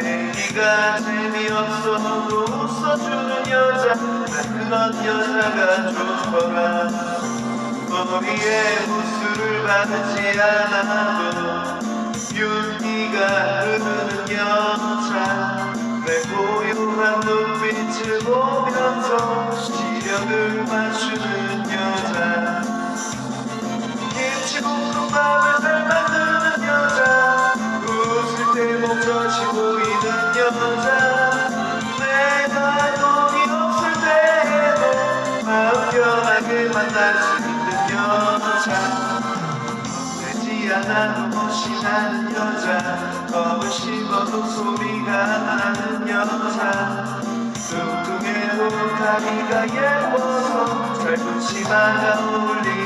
내기가 재미없어도 웃어주는 여자. 난 그런 여자가 좋더라. 머리에 무술을 바르지 않아도 윤기가 흐르는 여자. 내 고요한 눈빛을 보면서 시력을 맞추는 여자. 마음을 잘 만드는 여자. 웃을 때 목젖이 만날 수 있는 여자 되지 않아도 나는 여자. 겁을 씹어도 소리가 나는 여자. 뚱뚱해도 다리가 예뻐서 짧은 치마가 어울리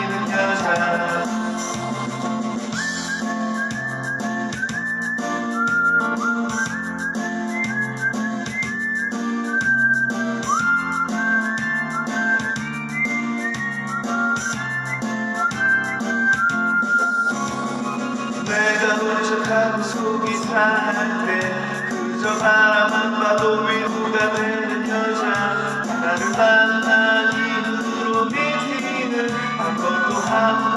도착하고 속이 때 그저 바라만 봐도 위로가 되는 여자. 나를 만난 이후로 미팅을 한 번도 한